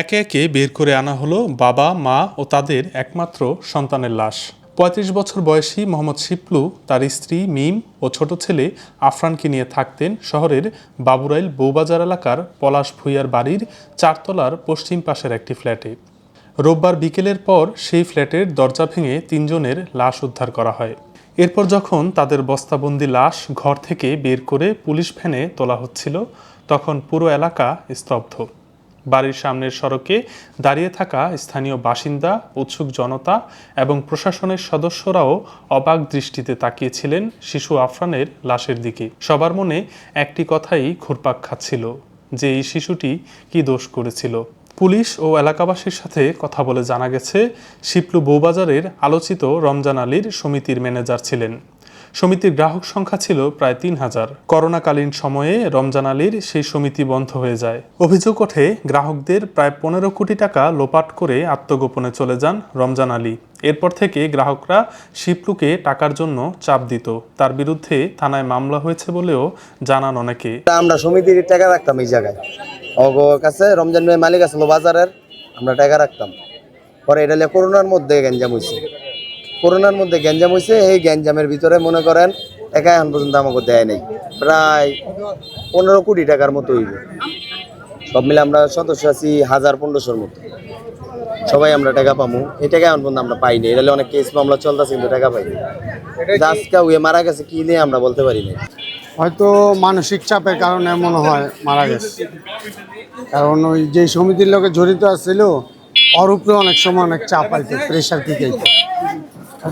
একে একে বের করে আনা হলো বাবা, মা ও তাদের একমাত্র সন্তানের লাশ। পঁয়ত্রিশ বছর বয়সী মোহাম্মদ শিপলু, তার স্ত্রী মিম ও ছোট ছেলে আফরানকে নিয়ে থাকতেন শহরের বাবুরাইল বৌবাজার এলাকার পলাশ ভুইয়ার বাড়ির চারতলার পশ্চিম পাশের একটি ফ্ল্যাটে। রোববার বিকেলের পর সেই ফ্ল্যাটের দরজা ভেঙে তিনজনের লাশ উদ্ধার করা হয়। এরপর যখন তাদের বস্তাবন্দি লাশ ঘর থেকে বের করে পুলিশ ভ্যানে তোলা হচ্ছিল, তখন পুরো এলাকা স্তব্ধ। বাড়ির সামনের সড়কে দাঁড়িয়ে থাকা স্থানীয় বাসিন্দা, উৎসুক জনতা এবং প্রশাসনের সদস্যরাও অবাক দৃষ্টিতে তাকিয়েছিলেন শিশু আফরানের লাশের দিকে। সবার মনে একটি কথাই ঘুরপাক খাচ্ছিল, যে এই শিশুটি কি দোষ করেছিল। পুলিশ ও এলাকাবাসীর সাথে কথা বলে জানা গেছে, শিপলু বৌবাজারের আলোচিত রমজান আলীর সমিতির ম্যানেজার ছিলেন। সমিতির গ্রাহক সংখ্যা ছিল প্রায় তিন হাজার। করোনাকালীন সময়ে রমজান আলীর সেই সমিতি বন্ধ হয়ে যায়। অভিযোগ ওঠে, গ্রাহকদের প্রায় পনেরো কোটি টাকা লোপাট করে আত্মগোপনে চলে যান রমজান আলী। এরপর থেকে গ্রাহকরা শিপলুকে টাকার জন্য চাপ দিত। তার বিরুদ্ধে থানায় মামলা হয়েছে বলেও জানান অনেকে। আমরা সমিতির টাকা রাখতাম এই জায়গায়। কাছে রমজান মালিক আসলো বাজারের, আমরা টাকা রাখতাম। পরে এটা করোনার মধ্যে গ্যাঞ্জাম হয়েছে করোনার মধ্যে গ্যাঞ্জাম হয়েছে এই গ্যাঞ্জামের ভিতরে মনে করেন একা এখন পর্যন্ত আমাকে দেয় নেই। প্রায় পনেরো কোটি টাকার মতো হইব। সব মিলে আমরা সদস্য আছি হাজার পনেরোশোর মতো। সবাই আমরা টাকা পামু। এই টাকা এখন পর্যন্ত আমরা পাইনি এটা অনেক কেস মামলা চলতেছে কিন্তু টাকা পাইনি আজকে উয়ে মারা গেছে কি নিয়ে আমরা বলতে পারি না হয়তো মানসিক চাপের কারণে মনে হয় মারা গেছে। কারণ ওই যে সমিতির লোকে জড়িত আছিল ওর উপরে অনেক সময় অনেক চাপ আইতো প্রেশার পিকাইতো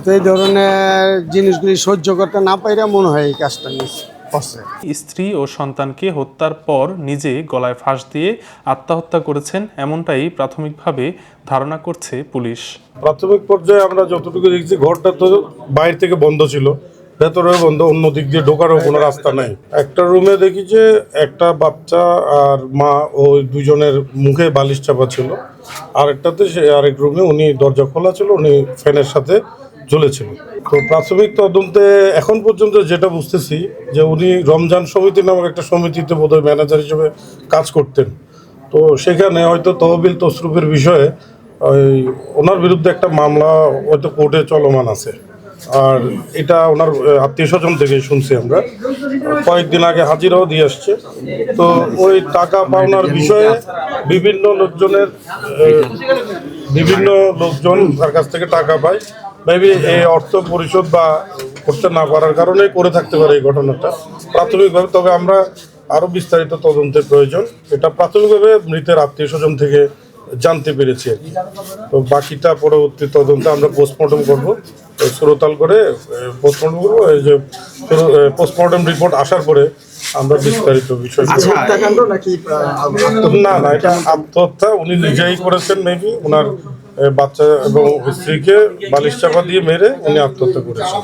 তো এই ধরনের জিনিসগুলি সহ্য করতে না পাইরা মনে হয় এই কাজটা নিয়েছে স্ত্রী ও সন্তানকে হত্যার পর নিজে গলায় ফাঁস দিয়ে আত্মহত্যা করেছেন এমনটাই প্রাথমিকভাবে ধারণা করছে পুলিশ। প্রাথমিক পর্যায়ে আমরা যতটুকু দেখছি ঘরটা তো বাইরে থেকে বন্ধ ছিল। ভেতরেও বন্ধ, অন্য দিক দিয়ে ঢোকারও কোনো রাস্তা নাই। একটা রুমে দেখি যে একটা বাচ্চা আর মা ওই দুজনের মুখে বালিশ চাপা ছিল। আরেকটাতে সে আরেক রুমে উনি দরজা খোলা ছিল, উনি ফ্যানের সাথে ঝুলেছিল তো প্রাথমিক তদন্তে এখন পর্যন্ত যেটা বুঝতেছি যে উনি রমজান সমিতি নামক একটা সমিতিতে বোধহয় ম্যানেজার হিসেবে কাজ করতেন। তো সেখানে হয়তো তহবিল তসরুপের বিষয়ে ওই ওনার বিরুদ্ধে একটা মামলা হয়তো কোর্টে চলমান আছে। আর এটা ওনার আত্মীয় স্বজন থেকে শুনছি আমরা। কয়েকদিন আগে হাজিরাও দিয়ে আসছে। তো ওই টাকা পাওনার বিষয়ে বিভিন্ন লোকজনের বিভিন্ন লোকজন তার কাছ থেকে টাকা পায়। মেবি এই অর্থ পরিশোধ বা করতে না পারার কারণে করে থাকতে পারে এই ঘটনাটা। প্রাথমিকভাবে, তবে আমরা আরও বিস্তারিত তদন্তের প্রয়োজন। এটা প্রাথমিকভাবে মৃতের আত্মীয় স্বজন থেকে জানতে পেরেছি আর কি। তো বাকিটা পরবর্তী তদন্তে আমরা পোস্টমর্টম করব। সুরতাল করে পোস্টমর্টম করব। এই যে পোস্টমর্টম রিপোর্ট আসার পরে আমরা বিস্তারিত বিষয় না না এটা আত্মহত্যা। উনি নিজেই করেছেন মেবি ওনার বাচ্চা এবং স্ত্রীকে বালিশ চাপা দিয়ে মেরে উনি আত্মহত্যা করেছেন।